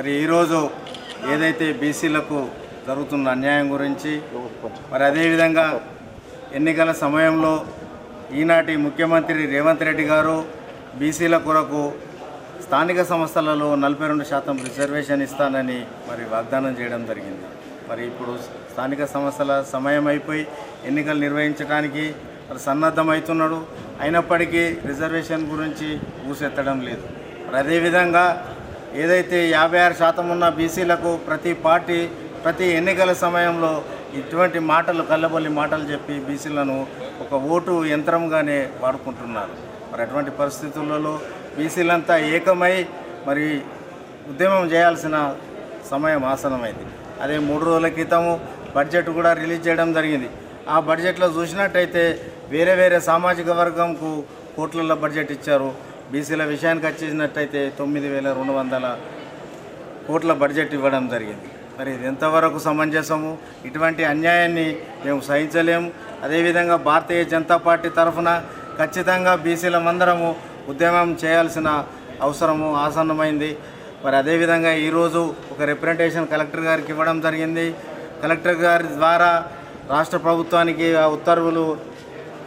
మరి ఈరోజు ఏదైతే బీసీలకు జరుగుతున్న అన్యాయం గురించి మరి అదేవిధంగా ఎన్నికల సమయంలో ఈనాటి ముఖ్యమంత్రి రేవంత్ రెడ్డి గారు బీసీల కొరకు స్థానిక సంస్థలలో నలభై రెండు శాతం రిజర్వేషన్ ఇస్తానని మరి వాగ్దానం చేయడం జరిగింది. మరి ఇప్పుడు స్థానిక సంస్థల సమయం అయిపోయి ఎన్నికలు నిర్వహించడానికి మరి సన్నద్ధమవుతున్నాడు. అయినప్పటికీ రిజర్వేషన్ గురించి ఊసెత్తడం లేదు. మరి అదేవిధంగా ఏదైతే యాభై ఆరు శాతం ఉన్న బీసీలకు ప్రతి పార్టీ ప్రతి ఎన్నికల సమయంలో ఇటువంటి మాటలు కళ్ళబొల్లి మాటలు చెప్పి బీసీలను ఒక ఓటు యంత్రంగానే వాడుకుంటున్నారు. మరి అటువంటి పరిస్థితులలో బీసీలంతా ఏకమై మరి ఉద్యమం చేయాల్సిన సమయం ఆసనమైంది అదే మూడు రోజుల క్రితము బడ్జెట్ కూడా రిలీజ్ చేయడం జరిగింది. ఆ బడ్జెట్లో చూసినట్టయితే వేరే వేరే సామాజిక వర్గంకు కోట్లలో బడ్జెట్ ఇచ్చారు. బీసీల విషయానికి వచ్చేసినట్టయితే తొమ్మిది వేల రెండు వందల కోట్ల బడ్జెట్ ఇవ్వడం జరిగింది. మరి ఇది ఎంతవరకు సమంజసము? ఇటువంటి అన్యాయాన్ని మేము సహించలేము. అదేవిధంగా భారతీయ జనతా పార్టీ తరఫున ఖచ్చితంగా బీసీలమందరము ఉద్యమం చేయాల్సిన అవసరము ఆసన్నమైంది. మరి అదేవిధంగా ఈరోజు ఒక రిప్రజెంటేషన్ కలెక్టర్ గారికి ఇవ్వడం జరిగింది. కలెక్టర్ గారి ద్వారా రాష్ట్ర ప్రభుత్వానికి ఆ ఉత్తర్వులు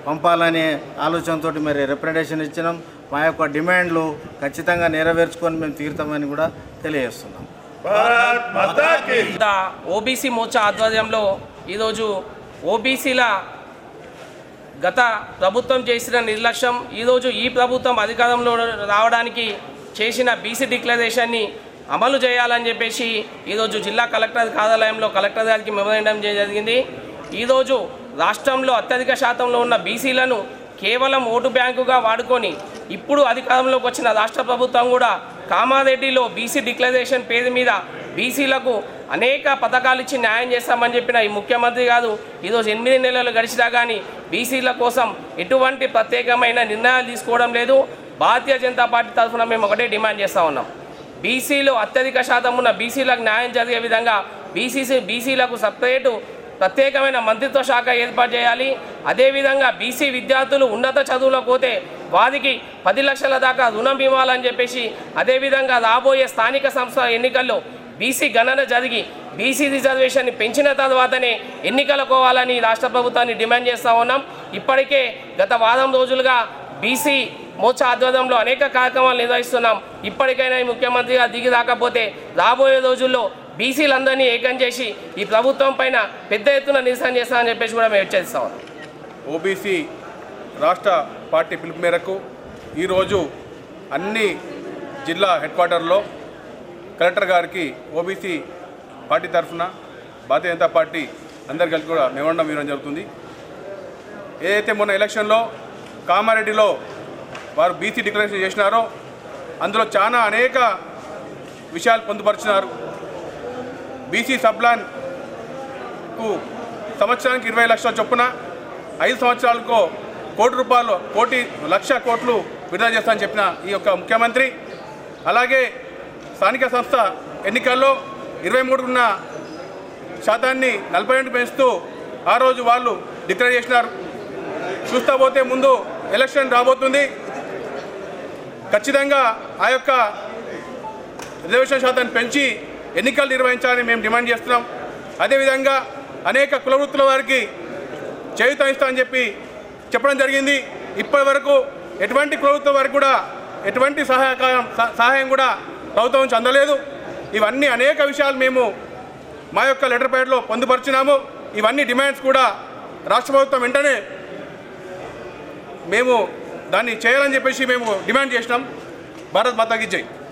పంపాలనే ఆలోచనతో మరి రిప్రజెంటేషన్ ఇచ్చినాం. మా యొక్క డిమాండ్లు ఖచ్చితంగా నెరవేర్చుకొని మేము తీరుతామని కూడా తెలియజేస్తున్నాం. ఓబీసీ మోర్చా ఆధ్వర్యంలో ఈరోజు ఓబీసీల గత ప్రభుత్వం చేసిన నిర్లక్ష్యం ఈరోజు ఈ ప్రభుత్వం అధికారంలో రావడానికి చేసిన బీసీ డిక్లరేషన్ని అమలు చేయాలని చెప్పేసి ఈరోజు జిల్లా కలెక్టర్ కార్యాలయంలో కలెక్టర్ గారికి మెమోరేండం చేయడం జరిగింది. ఈరోజు రాష్ట్రంలో అత్యధిక శాతంలో ఉన్న బీసీలను కేవలం ఓటు బ్యాంకుగా వాడుకొని ఇప్పుడు అధికారంలోకి వచ్చిన రాష్ట్ర ప్రభుత్వం కూడా కామారెడ్డిలో బీసీ డిక్లరేషన్ పేరు మీద బీసీలకు అనేక పథకాలు ఇచ్చి న్యాయం చేస్తామని చెప్పిన ఈ ముఖ్యమంత్రి గారు ఈరోజు ఎనిమిది నెలలు గడిచినా కానీ బీసీల కోసం ఎటువంటి ప్రత్యేకమైన నిర్ణయాలు తీసుకోవడం లేదు. భారతీయ జనతా పార్టీ తరఫున మేము ఒకటే డిమాండ్ చేస్తూ ఉన్నాం. బీసీలో అత్యధిక శాతం ఉన్న బీసీలకు న్యాయం జరిగే విధంగా బీసీసీ బీసీలకు సపరేటు ప్రత్యేకమైన మంత్రిత్వ శాఖ ఏర్పాటు చేయాలి. అదేవిధంగా బీసీ విద్యార్థులు ఉన్నత చదువులకు పోతే వారికి పది లక్షల దాకా రుణం ఇవ్వాలని చెప్పేసి అదేవిధంగా రాబోయే స్థానిక సంస్థల ఎన్నికల్లో బీసీ గణన జరిగి బీసీ రిజర్వేషన్ని పెంచిన తర్వాతనే ఎన్నికలు కోవాలని రాష్ట్ర ప్రభుత్వాన్ని డిమాండ్ చేస్తూ ఉన్నాం. ఇప్పటికే గత వారం రోజులుగా బీసీ మోర్చా ఆధ్వర్యంలో అనేక కార్యక్రమాలు నిర్వహిస్తున్నాం. ఇప్పటికైనా ముఖ్యమంత్రిగా దిగి రాకపోతే రాబోయే రోజుల్లో బీసీలందరినీ ఏకం చేసి ఈ ప్రభుత్వం పైన పెద్ద ఎత్తున నిరసన చేస్తామని చెప్పేసి కూడా మేము హెచ్చరిస్తాం ఓబీసీ రాష్ట్ర పార్టీ పిలుపు మేరకు ఈరోజు అన్ని జిల్లా హెడ్ క్వార్టర్లో కలెక్టర్ గారికి ఓబీసీ పార్టీ తరఫున భారతీయ జనతా పార్టీ అందరు కలిసి కూడా మెమోండం ఇవ్వడం జరుగుతుంది. ఏదైతే మొన్న ఎలక్షన్లో కామారెడ్డిలో వారు బీసీ డిక్లరేషన్ చేసినారో అందులో చాలా అనేక విషయాలు పొందుపరిచినారు. బీసీ సబ్లాన్కు సంవత్సరానికి ఇరవై లక్షల చొప్పున ఐదు సంవత్సరాలకు కోటి రూపాయలు కోటి లక్ష కోట్లు విడుదల చేస్తానని చెప్పిన ఈ యొక్క ముఖ్యమంత్రి. అలాగే స్థానిక సంస్థ ఎన్నికల్లో ఇరవై మూడున్న శాతాన్ని నలభై రెండు పెంచుతూ ఆ రోజు వాళ్ళు డిక్లేర్ చేసినారు. చూస్తా పోతే ముందు ఎలక్షన్ రాబోతుంది. ఖచ్చితంగా ఆ యొక్క రిజర్వేషన్ శాతాన్ని పెంచి ఎన్నికలు నిర్వహించాలని మేము డిమాండ్ చేస్తున్నాం. అదేవిధంగా అనేక కుల వృత్తుల వారికి చేయుత ఇస్తామని చెప్పి చెప్పడం జరిగింది. ఇప్పటి వరకు ఎటువంటి ప్రభుత్వం వరకు కూడా ఎటువంటి సహాయకారం సహాయం కూడా ప్రభుత్వం నుంచి అందలేదు. ఇవన్నీ అనేక విషయాలు మేము మా యొక్క లెటర్ ప్యాడ్లో పొందుపరిచినాము. ఇవన్నీ డిమాండ్స్ కూడా రాష్ట్ర ప్రభుత్వం వెంటనే మేము దాన్ని చేయాలని చెప్పేసి మేము డిమాండ్ చేసినాం. భారత్ మాతాకి జై.